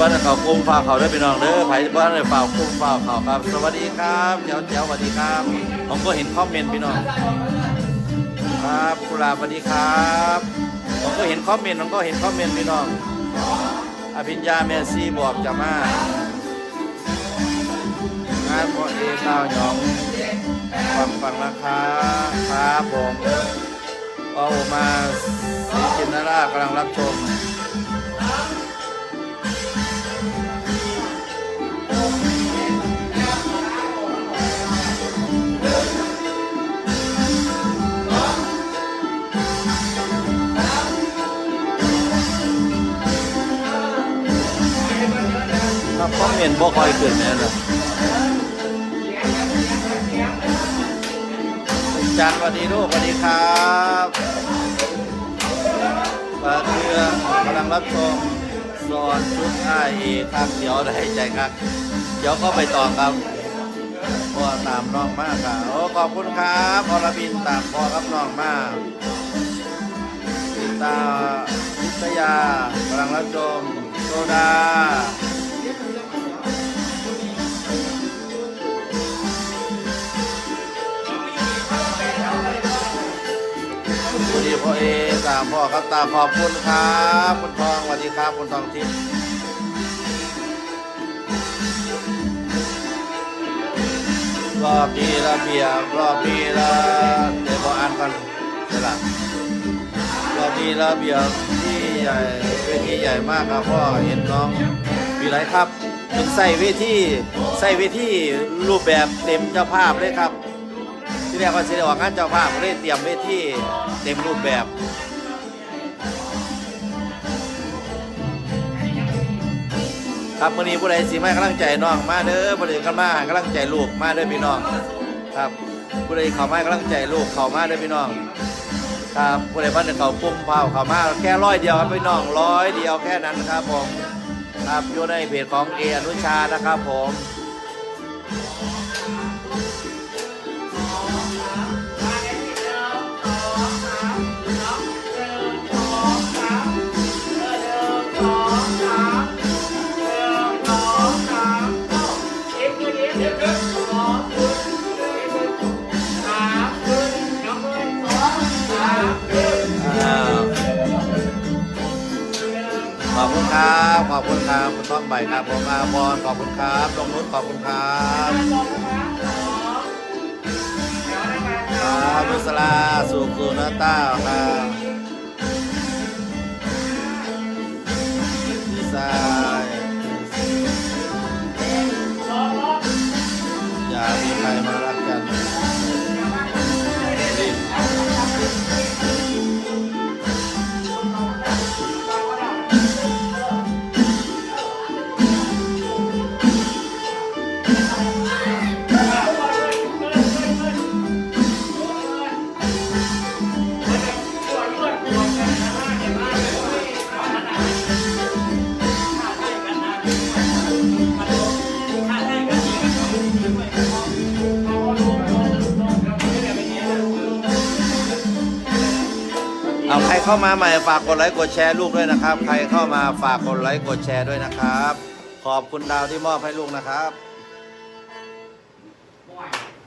บ้านเขากุ้มฝาเขาได้อพี่น้องเด้อไผบ้านได้ฝากุ้มฝากเขาครับ สวัสดีครับเจ้าเจ้าสวัสดีครับ ผมก็เห็นคอมเมนต์พี่น้อง ครับกุลาสวัสดีครับ ผมก็เห็นคอมเมนต์ผมก็เห็นคอมเมนต์พี่น้อง อภิญญาเมซี่บอกจะมางานพอเอเต้าหยองฟังฟังราคาครับผมเอามาสีจินนารากำลังรับชม เมนบ่ค่อยขึ้นแน่นอนจันสวัสดีลูกสวัสดีครับปลาเทือกำลังรับชมสอนชุดไอเอครับเดี๋ยวได้ใจครับ เดี๋ยวก็ไปต่อครับพ่อตามน้องมากค่ะโอ้ขอบคุณครับอรบินตามพ่อครับน้องมากติตาพิทยากำลังรับชมโซดา สดีพ่อเอตามพ่อครับตามขอบคุณครับคุณทองสวัสดีครับคุณทองทิพย์รอบดีระเบียบรอบดีละเดี๋ยวบอกอ่านก่อนเดี๋ยวละรอบดีระเบียบที่ใหญ่เวทีใหญ่มากครับพ่อเห็นน้องมีไรครับเป็นใส่เวทีใส่เวทีรูปแบบเต็มเจ้าภาพเลยครับ ที่แรกว่าสิได้ออกงานเจ้าภาพก็เลยเตรียมเวทีเต็มรูปแบบครับวันนี้ผู้ใดสิมาให้กำลังใจน้องมาเด้อผู้ใดกันมาให้กำลังใจลูกมาเด้อพี่น้อง ครับผู้ใดเข้ามาให้กำลังใจลูกเข้ามาเด้อพี่น้อง ครับผู้ใดบ้านเขาปุ่มเผาเข้ามาแค่ร้อยเดียวครับพี่น้องร้อยเดียวแค่นั้นครับผมครับอยู่ในเพจของเออนุชานะครับผม อบคุณครับ ขอบคุณครับคุณต้องใบครับผมอาบอลขอบคุณครับลงนุชขอบคุณครับครับนุสลาสุขสุนต้าครับดีไซน์ เอาใครเข้ามาใหม่ฝากกดไลค์กดแชร์ลูกด้วยนะครับ ใครเข้ามาฝากกดไลค์กดแชร์ด้วยนะครับ ขอบคุณดาวที่มอบให้ลูกนะครับ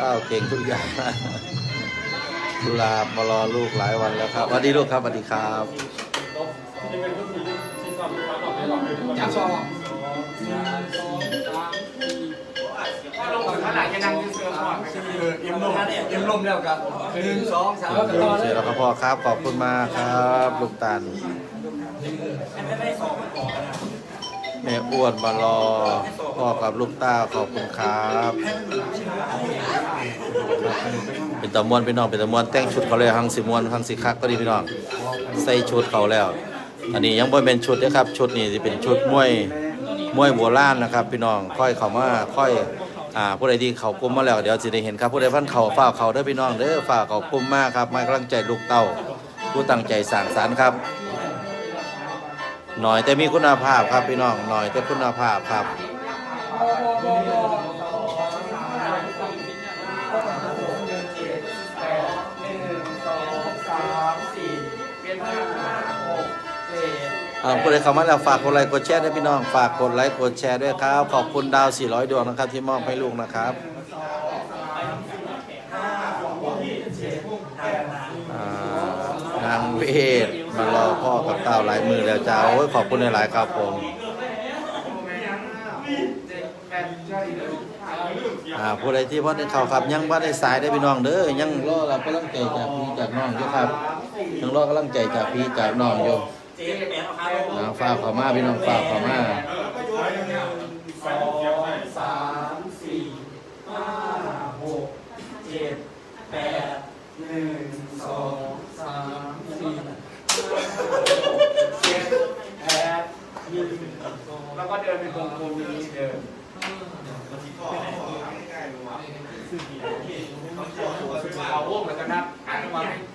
ก้าวเก่งทุกอย่างกุหลาบมารอลูกหลายวันแล้วครับสวัสดีลูกครับสวัสดีครับจับซองเอ็มลมเอ็มลมแล้วครับหนึ่งสองสามเสร็จแล้วครับพ่อครับขอบคุณมากครับลูกตันแม่อ้วนมารอพ่อกับลูกตาขอบคุณครับ เป็นตะมวนพี่น้องเป็นตะมวนแต่งชุดเขาเลยหังสิมวนหังสิคักก็ดีพี่น้องใส่ชุดเขาแล้ว อันนี้ยังบ่เป็นชุดนะครับชุดนี้จะเป็นชุดมวยมวยโบราณนะครับ พี่น้องค่อยเข้ามาค่อยอ่าผู้ใดที่เขากลุ่มมาแล้วเดี๋ยวจะได้เห็นครับผู้ใดพันเขาฝ้าเขาเด้อพี่น้องเด้อฝ้าเขากลุ่มมากครับมากำลังใจลูกเต้าผู้ตั้งใจสร้างสรรค์ครับหน่อยแต่มีคุณภาพครับพี่น้องหน่อยแต่คุณภาพครับ อ่าผู้ใดเข้ามาแล้วฝากกดไลค์กดแชร์ด้วยพี่น้อง ฝากกดไลค์กดแชร์ด้วยครับ ขอบคุณดาว 400 ดวงนะครับ ที่มอบให้ลูกนะครับอ่านางเวทมารอพ่อกับเต้าหลายมือแล้วจ้าโอ้ยขอบคุณหลายๆครับผมอ่าผู้ใดที่พ่อได้เข้าครับ ยังว่าได้สายได้พี่น้องเด้อยังรอรับกำลังใจจากพี่จากน้องอยู่ครับ ยังรอกำลังใจจากพี่จากน้องอยู่อ่าฝากเขามาพี่น้องฝากเขามาสองสามสี่ห้าหกเจ็ดแปดหนึ่งสองสามสี่ห้าหกเจ็ดแปดหนึ่งสองแล้วก็เดินเป็นวงกลมอย่างนี้เดินเอาวงแล้วก็นับอ่านวางท่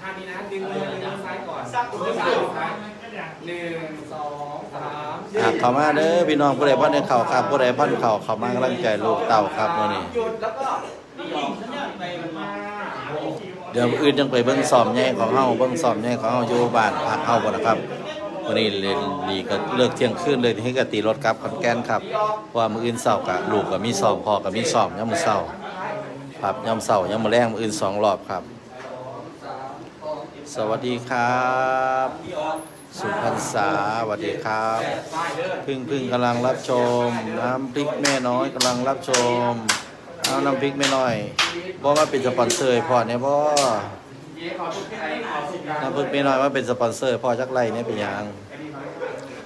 หนึ่งสองสามอ่าเขามาเด้อพี่น้องผู้ใดพันในเข่าครับผู้ใดพันเข่าเขามากำลังใจลูกเต่าครับมื่อนี้หยุดแล้วก็เดี๋ยวอื่นยังไปเบิ้งซ้อมใหญ่ของเฮาเบิ้งซ้อมใหญ่ของเฮาอยู่บ้านพักเฮาบ่นะครับวันนี้เรียนดีก็เลิกเที่ยงคืนเลยที่กตีรถกลับขอนแก่นครับว่ามื้ออื่นเช้าก็ลูกก็มีซ้อมพ่อก็มีซ้อมยามมื้อเช้าครับยามเช้ายามมื้อแลงมื้ออื่นสองรอบครับ สวัสดีครับ สุพรรณษาสวัสดีครับ พึ่งพึ่งกำลังรับชม น้ำพริกแม่น้อยกำลังรับชม เอาน้ำพริกแม่น้อยบ่าเป็นสปอนเซอร์พอเนี่ยบ่อน้ำพริกแม่น้อยมาเป็นสปอนเซอร์พอจักไรเนี่ยเป็นยัง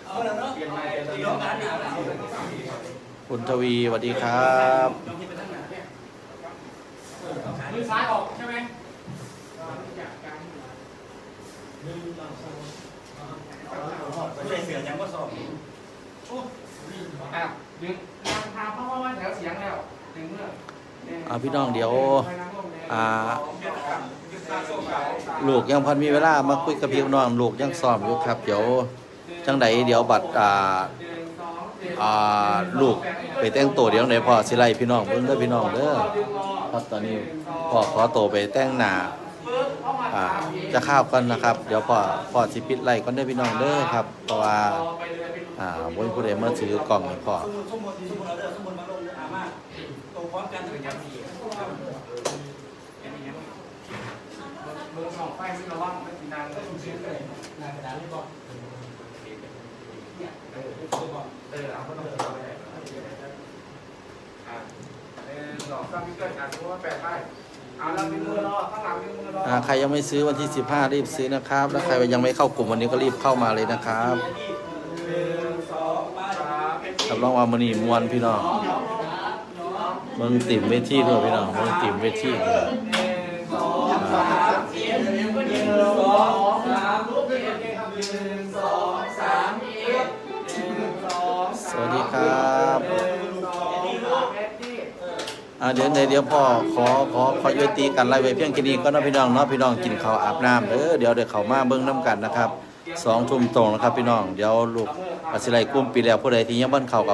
เอาแล้วเนาะเปลี่ยนใหม่เปลี่ยนใหม่คุณทวีสวัสดีครับมือซ้ายออก ใช่ไหมอะดึงทางทางเพราะว่าแถวเสียงแล้วดึงเมื่ออ่าพี่น้องเดี๋ยวอ่าลูกยังพันมีเวลามาคุยกับพี่น้องลูกยังซ้อมอยู่ครับ เดี๋ยวจังใดเดี๋ยวบัตรอ่าอ่าลูกไปแต่งตัวเดี๋ยวไหนพ่อสิไลพี่น้องเบิ่งเด้อพี่น้องเด้อครับตอนนี้พ่อขอตัวไปแต่งหน้า อ่าจะข้าวกันนะครับ เดี๋ยวพอพอสิปิดไล่ก่อนเด้อพี่น้องเด้อครับ เพราะว่าอ่าบ่มีผู้ใดมาถือกล่องให้พ่อมือสองไฟไม่ระวังไม่สีนางเลยชื้นเลยนางกระดานไม่บอกเออเออเอาก็ต้องเอาไปอะหนึ่งสองสามพี่เกิดอะสมมติว่าแปดป้อาแล้วมีมือรอข้ อรออ่าใครยังไม่ซื้อวันที่ 15 รีบซื้อนะครับ แล้วใครยังไม่เข้ากลุ่มวันนี้ก็รีบเข้ามาเลยนะครับหนึ่งสองสามรับรองว่ามื้อนี้ม่วนพี่น้องเบิ่งติ่มเวทีด้วยพี่น้องเบิ่งติ่มเวทีด้วยหนึ่งสองสามสี่หนึ่งสองสามหนึ่งสองสามเอ็ดหนึ่งสองสวัสดีครับ หนึ่งสองเอ็ดดี้ อ่า เดี๋ยวเดี๋ยวเดี๋ยวพ่อขอขอขอยุติกันไล่ไว้เพียงแค่นี้ก็น้องพี่น้องเนาะพี่น้องกินข้าวอาบน้ำเด้อเดี๋ยวเดี๋ยวเขามาเบิ้งน้ำกันนะครับสองทุ่มตรงนะครับพี่น้องเดี๋ยวลูกอาศิไลกุ้มปีแล้วผู้ใดที่ยังบ้านเขากับ